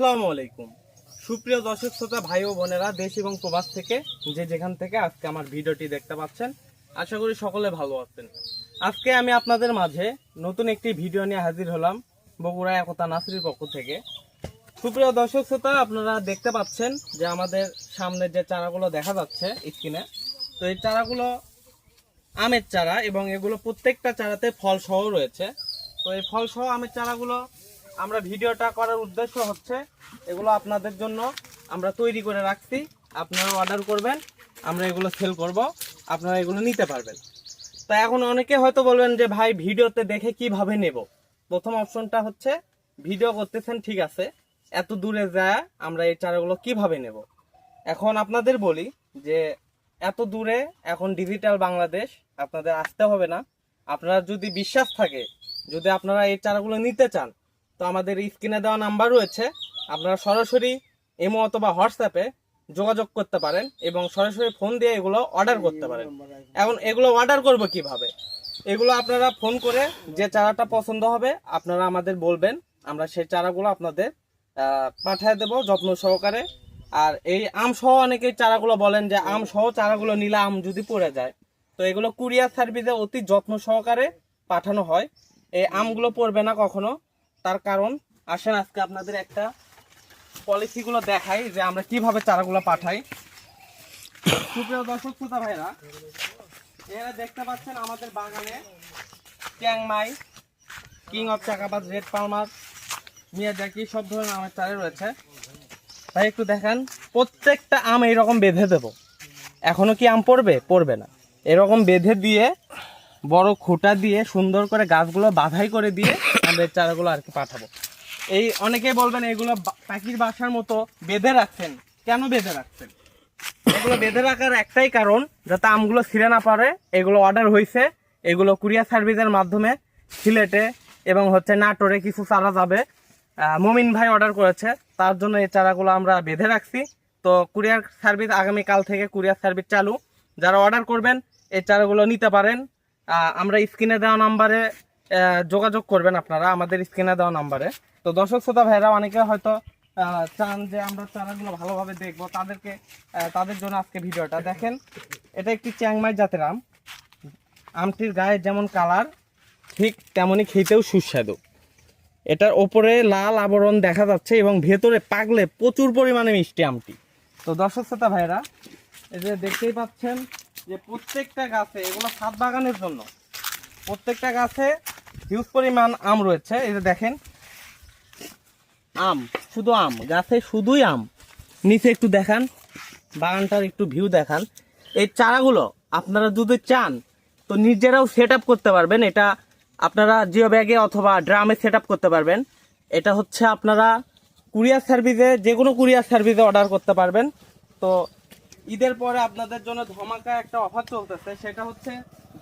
আসসালামু আলাইকুম। সুপ্রিয় দর্শক শ্রোতা, ভাই ও বোনেরা, দেশ এবং প্রবাস থেকে যে যেখান থেকে আজকে আমার ভিডিওটি দেখতে পাচ্ছেন, আশা করি সকলে ভালো আছেন। আজকে আমি আপনাদের মাঝে নতুন একটি ভিডিও নিয়ে হাজির হলাম বগুড়া একতা নাসির পক্ষ থেকে। সুপ্রিয় দর্শক শ্রোতা, আপনারা দেখতে পাচ্ছেন যে আমাদের সামনে যে চারাগুলো দেখা যাচ্ছে স্ক্রিনে, তো এই চারাগুলো আমের চারা এবং এগুলো প্রত্যেকটা চারাতে ফল সহ রয়েছে। তো এই ফল সহ আমের চারাগুলো আমরা ভিডিওটা করার উদ্দেশ্য হচ্ছে, এগুলো আপনাদের জন্য আমরা তৈরি করে রাখছি। আপনারা অর্ডার করবেন, আমরা এগুলো সেল করব, আপনারা এগুলো নিতে পারবেন। তা এখন অনেকে হয়তো বলবেন যে, ভাই, ভিডিওতে দেখে কীভাবে নেব? প্রথম অপশনটা হচ্ছে, ভিডিও করতেছেন, ঠিক আছে। এত দূরে যায়, আমরা এই চারাগুলো কীভাবে নেব? এখন আপনাদের বলি যে, এত দূরে এখন ডিজিটাল বাংলাদেশ, আপনাদের আসতে হবে না। আপনারা যদি বিশ্বাস থাকে, যদি আপনারা এই চারাগুলো নিতে চান তো আমাদের স্ক্রিনে দেওয়া নাম্বার রয়েছে। আপনারা সরাসরি এমো অথবা হোয়াটসঅ্যাপে যোগাযোগ করতে পারেন এবং সরাসরি ফোন দিয়ে এগুলো অর্ডার করতে পারেন। এখন এগুলো অর্ডার করব কীভাবে? এগুলো আপনারা ফোন করে যে চারাটা পছন্দ হবে, আপনারা আমাদের বলবেন। আমরা সেই চারাগুলো আপনাদের পাঠিয়ে দেবো যত্ন সহকারে। আর এই আম সহ অনেকেই চারাগুলো বলেন যে আম সহ চারাগুলো নিলে আম যদি পড়ে যায়। তো এগুলো কুরিয়ার সার্ভিসে অতি যত্ন সহকারে পাঠানো হয়। এই আমগুলো পড়বে না কখনো। তার কারণ, আসেন আজকে আপনাদের একটা পলিসিগুলো দেখাই যে আমরা কীভাবে চারাগুলো পাঠাই। সুপ্রিয় দর্শক, শ্রোতা ভাইরা এরা দেখতে পাচ্ছেন আমাদের বাগানে চ্যাংমাই কিং অফ চাকাবাজ, রেড পালমার মিয়াজাকি সব ধরনের আমের চারা রয়েছে। ভাই, একটু দেখেন, প্রত্যেকটা আম এইরকম বেঁধে দেব। এখনও কি আম পড়বে? পড়বে না। এরকম বেঁধে দিয়ে, বড় খুঁটা দিয়ে সুন্দর করে গাছগুলো বাধাই করে দিয়ে আমরা এই চারাগুলো আর কি পাঠাবো। এই অনেকেই বলবেন, এগুলো পাখির বাসার মতো বেঁধে রাখছেন। কেন বেঁধে রাখছেন? এগুলো বেঁধে রাখার একটাই কারণ, যাতে আমগুলো ছিঁড়ে না পারে, এগুলো অর্ডার হয়েছে এগুলো কুরিয়ার সার্ভিসের মাধ্যমে সিলেটে এবং হচ্ছে নাটোরে কিছু চারা যাবে। মমিন ভাই অর্ডার করেছে, তার জন্য এই চারাগুলো আমরা বেঁধে রাখছি। তো কুরিয়ার সার্ভিস আগামীকাল থেকে কুরিয়ার সার্ভিস চালু। যারা অর্ডার করবেন, এই চারাগুলো নিতে পারেন। আমরা স্ক্রিনে দেওয়া নাম্বারে যোগাযোগ করবেন আপনারা, আমাদের স্ক্রিনে দেওয়া নাম্বারে তো দর্শক শ্রোতা ভাইরা অনেকে হয়তো চান যে আমরা চারাগুলো ভালোভাবে দেখব, তাদেরকে তাদের জন্য আজকে ভিডিওটা। দেখেন, এটা একটি চ্যাংমাই জাতের আম। আমটির গায়ে যেমন কালার, ঠিক তেমনই খেতেও সুস্বাদু। এটার ওপরে লাল আবরণ দেখা যাচ্ছে এবং ভেতরে পাকলে প্রচুর পরিমাণে মিষ্টি আমটি। তো দর্শক শ্রোতা ভাইরা এই যে দেখতেই পাচ্ছেন যে প্রত্যেকটা গাছে, এগুলো সাত বাগানের জন্য, প্রত্যেকটা গাছে হিউজ পরিমাণ আম রয়েছে, এই যে দেখেন। আম, শুধু আম, গাছে শুধুই আম। নিচে একটু দেখান, বাগানটার একটু ভিউ দেখান। এই চারাগুলো আপনারা যদি চান, তো নিজেরাও সেট করতে পারবেন। এটা আপনারা জিও ব্যাগে অথবা ড্রামে সেট করতে পারবেন। এটা হচ্ছে আপনারা কুরিয়ার সার্ভিসে যে কোনো কুরিয়ার সার্ভিসে অর্ডার করতে পারবেন। তো ঈদের পরে আপনাদের জন্য ধমাকা একটা অফার চলতেছে, সেটা হচ্ছে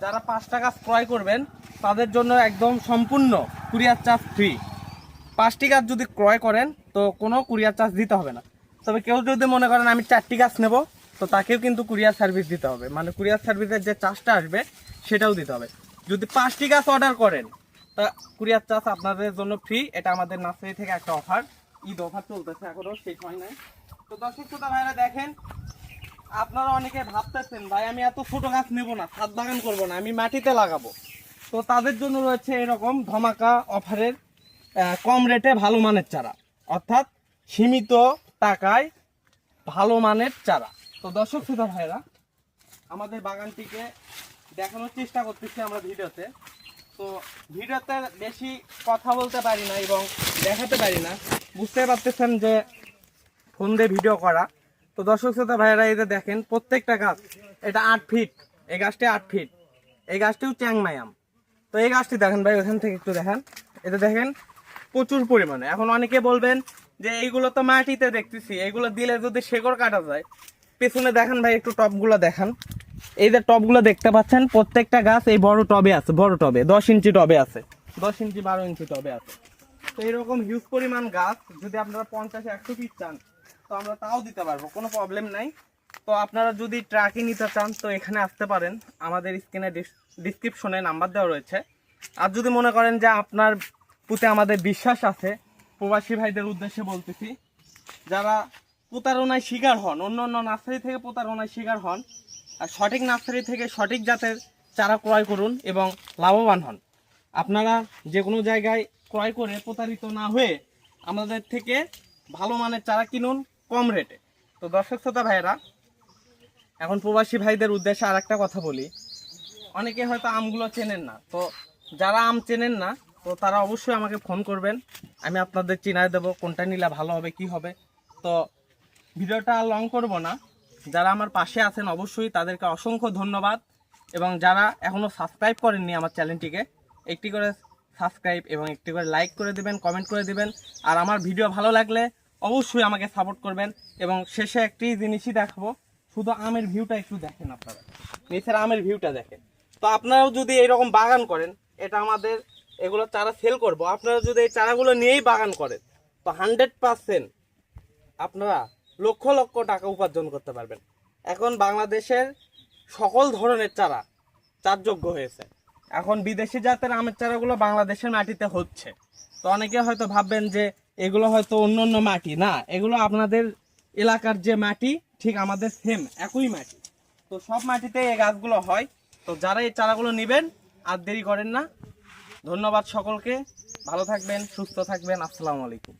যারা পাঁচ টাকা ক্রয় করবেন, তাদের জন্য একদম সম্পূর্ণ কুরিয়ার চার্জ ফ্রি পাঁচটি গাছ যদি ক্রয় করেন, তো কোনো কুরিয়ার চার্জ দিতে হবে না। তবে কেউ যদি মনে করেন আমি চারটি গাছ নেব, তো তাকেও কিন্তু কুরিয়ার সার্ভিস দিতে হবে। মানে কুরিয়ার সার্ভিসের যে চার্জটা আসবে, সেটাও দিতে হবে। যদি পাঁচটি গাছ অর্ডার করেন, তা কুরিয়ার চার্জ আপনাদের জন্য ফ্রি এটা আমাদের নার্সারি থেকে একটা অফার ঈদ অফার চলতেছে এখনও শেষ হয় নাই। তো দর্শক, শ্রোতা ভাইরা দেখেন আপনারা অনেকে ভাবতেছেন, ভাই, আমি এত ছোট গাছ নেব না, ছাদ বাগান করব না, আমি মাটিতে লাগাবো। তো তাদের জন্য রয়েছে এরকম ধমাকা অফারের কম রেটে ভালো মানের চারা, অর্থাৎ সীমিত টাকায় ভালো মানের চারা। তো দর্শক শ্রোতা ভাইরা আমাদের বাগানটিকে দেখানোর চেষ্টা করতেছি আমরা ভিডিওতে। তো ভিডিওতে বেশি কথা বলতে পারি না এবং দেখাতে পারি না। বুঝতে পারতেছেন যে ফোন দিয়ে ভিডিও করা। তো দর্শক শ্রোতা, ভাইয়েরা যে দেখেন, প্রত্যেকটা গাছ, এটা আট ফিট এই গাছটি আট ফিট এই গাছটিও চ্যাংমাই আম। তো এই গাছটি দেখেন ভাই, ওখান থেকে একটু দেখেন। এটা দেখেন, প্রচুর পরিমাণে। এখন অনেকে বলবেন যে, এইগুলো তো মাটিতে দেখতেছি, এগুলো দিলে যদি শেকড় কাটা যায়। পেছনে দেখেন ভাই, একটু টপগুলো দেখান। এই যে টপগুলো দেখতে পাচ্ছেন, প্রত্যেকটা গাছ এই বড় টবে আছে, বড় টবে, দশ ইঞ্চি টবে আছে, দশ ইঞ্চি বারো ইঞ্চি টবে আছে। তো এরকম হিউজ পরিমাণ গাছ, যদি আপনারা পঞ্চাশ, একশো পিস চান তো আমরা তাও দিতে পারব, কোনো প্রবলেম নাই। তো আপনারা যদি ট্রাকে নিতে চান, তো এখানে আসতে পারেন। আমাদের স্ক্রিনে ডিসক্রিপশনে নাম্বার দেওয়া রয়েছে। আর যদি মনে করেন যে আপনার প্রতি আমাদের বিশ্বাস আছে, প্রবাসী ভাইদের উদ্দেশ্যে বলতেছি, যারা প্রতারণায় শিকার হন অন্য অন্য নার্সারি থেকে প্রতারণায় শিকার হন, আর সঠিক নার্সারি থেকে সঠিক জাতের চারা ক্রয় করুন এবং লাভবান হন। আপনারা যে কোনো জায়গায় ক্রয় করে প্রতারিত না হয়ে আমাদের থেকে ভালো মানের চারা কিনুন কম রেটে তো দর্শক শ্রোতা ভাইয়েরা, এখন প্রবাসী ভাইদের উদ্দেশ্যে আর একটা কথা বলি। অনেকে হয়তো আমগুলো চেনেন না। তো যারা আম চেনেন না, তো তারা অবশ্যই আমাকে ফোন করবেন। আমি আপনাদের চিনায় দেবো, কোনটা নিলে ভালো হবে, কি হবে। তো ভিডিওটা লং করব না। যারা আমার পাশে আছেন, অবশ্যই তাদেরকে অসংখ্য ধন্যবাদ। এবং যারা এখনও সাবস্ক্রাইব করেননি আমার চ্যানেলটিকে, একটি করে সাবস্ক্রাইব এবং একটি করে লাইক করে দিবেন কমেন্ট করে দিবেন। আর আমার ভিডিও ভালো লাগলে অবশ্যই আমাকে সাপোর্ট করবেন এবং শেষে একটি জিনিসই দেখাবো। শুধু আমের ভিউটা একটু দেখেন আপনারা। নিচের আমের ভিউটা দেখেন। তো আপনারাও যদি এইরকম বাগান করেন, এটা আমাদের এগুলো চারা সেল করব। আপনারা যদি এই চারাগুলো নিয়েই বাগান করেন, তো হান্ড্রেড পার্সেন্ট আপনারা লক্ষ লক্ষ টাকা উপার্জন করতে পারবেন। এখন বাংলাদেশের সকল ধরনের চারা চারযোগ্য হয়েছে। এখন বিদেশি জাতের আমের চারাগুলো বাংলাদেশের মাটিতে হচ্ছে। তো অনেকে হয়তো ভাববেন যে এগুলো হয়তো অন্য অন্য মাটি, না, এগুলো আপনাদের এলাকার যে মাটি, ঠিক আমাদের সেম একই মাটি। তো সব মাটিতে এই গাছগুলো হয়। তো যারা এই চারাগুলো নেবেন, আর দেরি করেন না। ধন্যবাদ সকলকে। ভালো থাকবেন, সুস্থ থাকবেন। আসসালামু আলাইকুম।